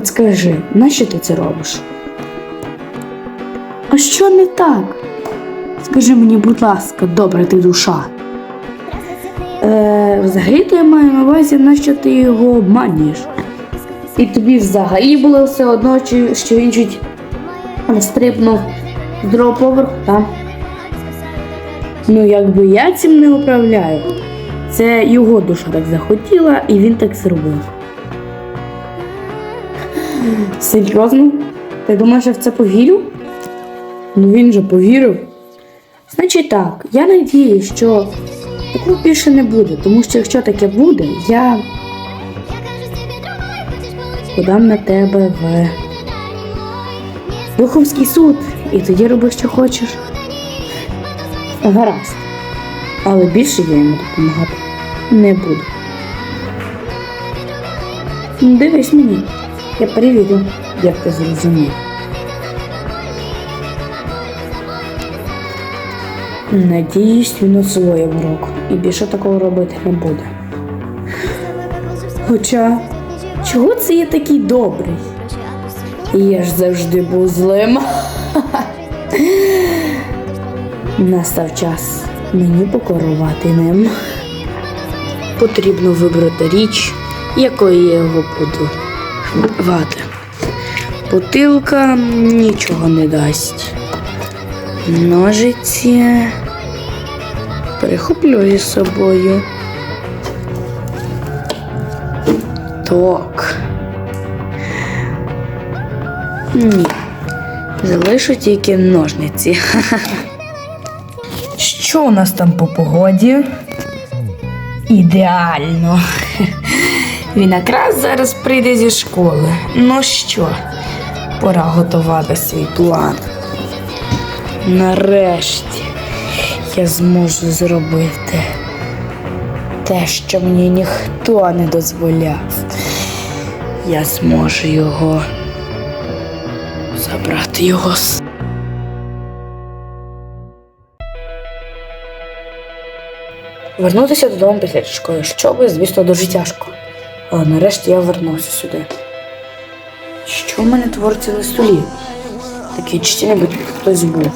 От скажи, нащо ти це робиш? А що не так? Скажи мені, будь ласка, добра ти душа. Е, взагалі-то я маю на увазі, нащо ти його обманюєш. І тобі взагалі було все одно, чи- що він чуть стрибнув з другого поверху, так? Ну, якби я цим не управляю. Це його душа так захотіла, і він так зробив. Серйозно? Ти думаєш, я в це повірю? Ну він же повірив. Значить так, я надію, що такого більше не буде, тому що якщо таке буде, я подам на тебе в Духовський суд, і тоді роби, що хочеш. Гаразд. Але більше я йому допомагати не буду. Ну, Дивись мені, я перевірю, як ти зрозумів. Надіюсь, він освоїв урок і більше такого робити не буде. Хоча, чого це я такий добрий? Я ж завжди був злим. Настав час мені покорувати ним. Потрібно вибрати річ, якою я його буду вати. Бутилка нічого не дасть. Ножиці перехоплю із собою. Так. Ні. Залишу тільки ножниці. Що у нас там по погоді? Ідеально. Він якраз зараз прийде зі школи. Ну що, пора готувати свій план. Нарешті я зможу зробити те, що мені ніхто не дозволяв. Я зможу його забрати його. Вернутися додому після школи, що би, звісно, дуже тяжко. Нарешті я вернувся сюди. Що в мене твориться на столі? Таке чті, ніби хтось був.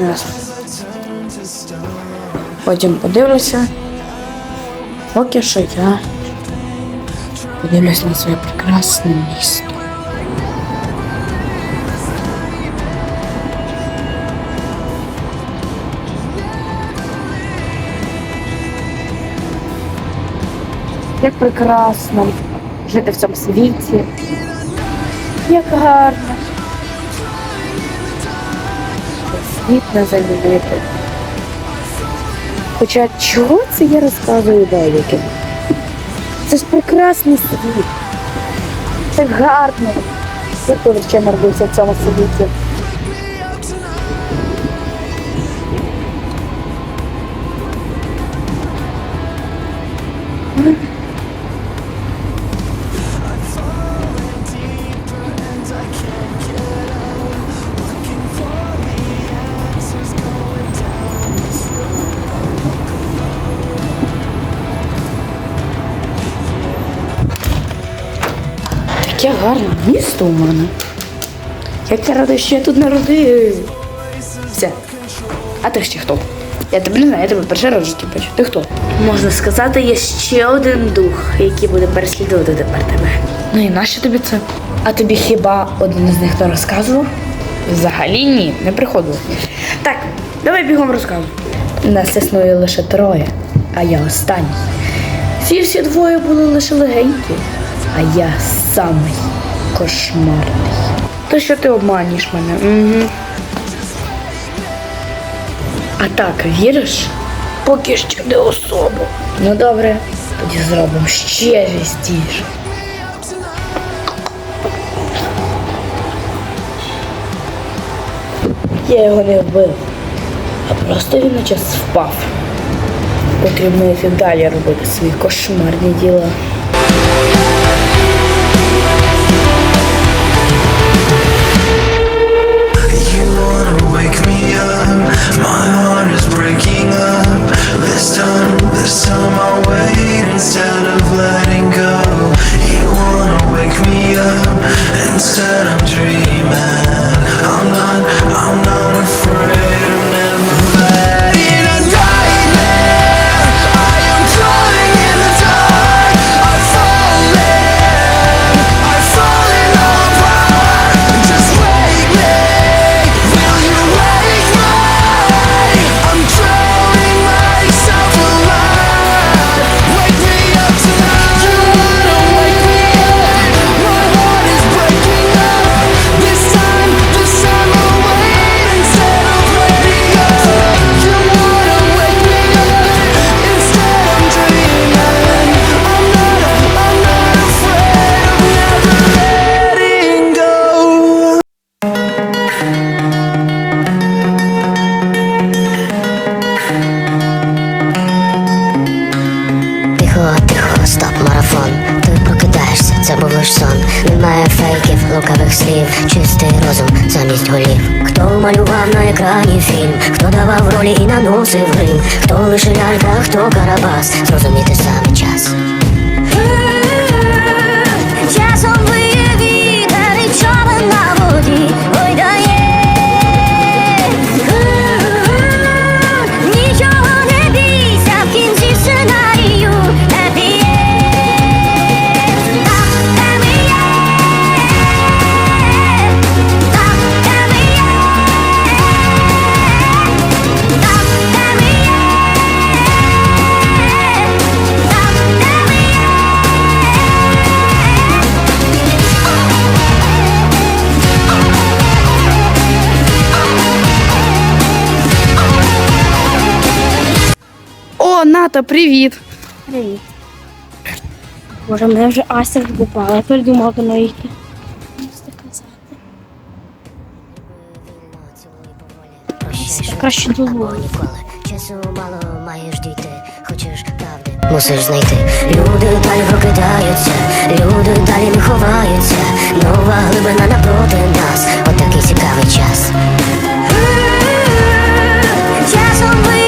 Раз. Потім подивлюся. Поки що я подивлюсь на своє прекрасне місто. Як прекрасно жити в цьому світі. Як гарно. Світ не замінити. Хоча чого це я розказую деяким? Це ж прекрасний світ. Це гарно. Я теж ще народився в цьому світі. Таке гарне місто у мене. Як я рада, що я тут народився. А ти ще хто? Я тебе не знаю, я тебе перший раз в житті бачу. Ти хто? Можна сказати, є ще один дух, який буде переслідувати тепер тебе. Ну і нащо тобі це? А тобі хіба один із них не розказував? Взагалі ні, не приходило. Так, давай бігом розказуй. Нас існує лише троє, а я останній. Ці всі двоє були лише легенькі, а я самий кошмарний. То що ти обманюєш мене? Угу. А так, віриш? Поки що не особо. Ну добре, тоді зробимо ще жестіше. Я його не вбив, а просто він на час впав. Потрібно і далі робити свої кошмарні діла. This time I'll wait instead of letting go. You wanna wake me up, instead I'm dreaming. I'm not, I'm not afraid. Екрані фільм, хто давав ролі і наносив грим, хто лише лялька, хто карабас, зрозуміти саме час. Ната, привіт! Привіт. Боже, мене вже Ася вгупала, я передумала до неї йти. Краще ніколи. Часу мало маєш дійти, хочеш правди. Мусиш знайти. Люди далі прокидаються, люди далі не ховаються. Нова глибина напроти нас. Отакий цікавий час. Часом виє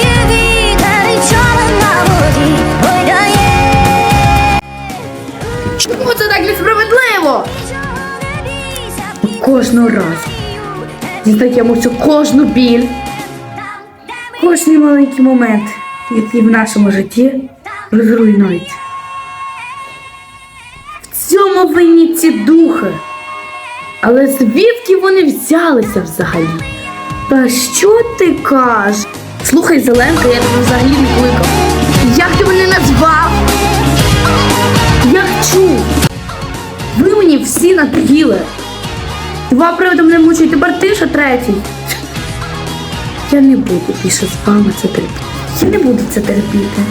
Кожного разу дістаємо всю кожну біль, кожний маленький момент, який в нашому житті розруйнується. В цьому винні ці духи. Але звідки вони взялися взагалі? Та що ти кажеш? Слухай, Зеленка, я тебе взагалі не кликав. Як ти мене назвав? Як чув? Ви мені всі надоїли. Два приводи мене мучить, тепер ти ще третій. Я не буду більше з вами це терпіти. Я не буду це терпіти.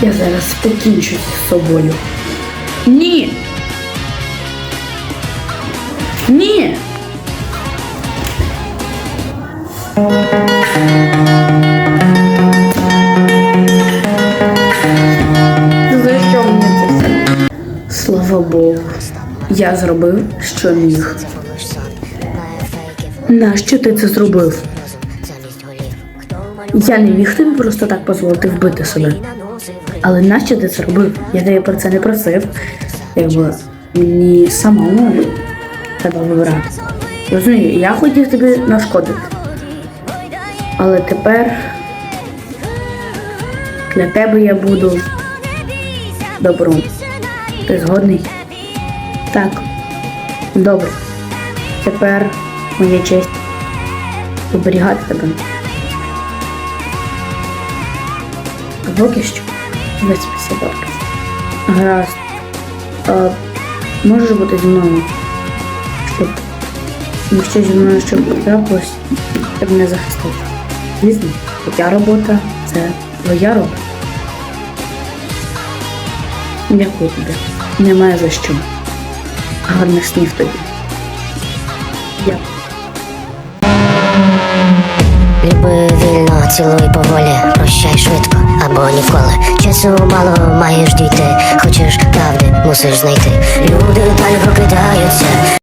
Я зараз покінчу з собою. Ні. Ні. Я зробив, що міг. Нащо ти це зробив? Я не міг тобі просто так дозволити вбити себе. Але нащо ти це робив? Я тебе про це не просив. Якби мені самому треба вибирати. Розумію, я хотів тобі нашкодити. Але тепер для тебе я буду добром. Ти згодний? Так. Добре. Тепер моя честь оберігати тебе. А поки що виспися добре. Гаразд. А, можеш бути зі мною? Щоб якщо зі мною щось трапилось, ти мене захистив. Звісно, твоя робота це твоя робота. Дякую тобі. Немає за що. Гарних снів тобі. Дякую. Люби вільно, цілуй поволі, прощай швидко або ніколи. Часу мало маєш дійти, хочеш правди, мусиш знайти. Люди далі прокидаються,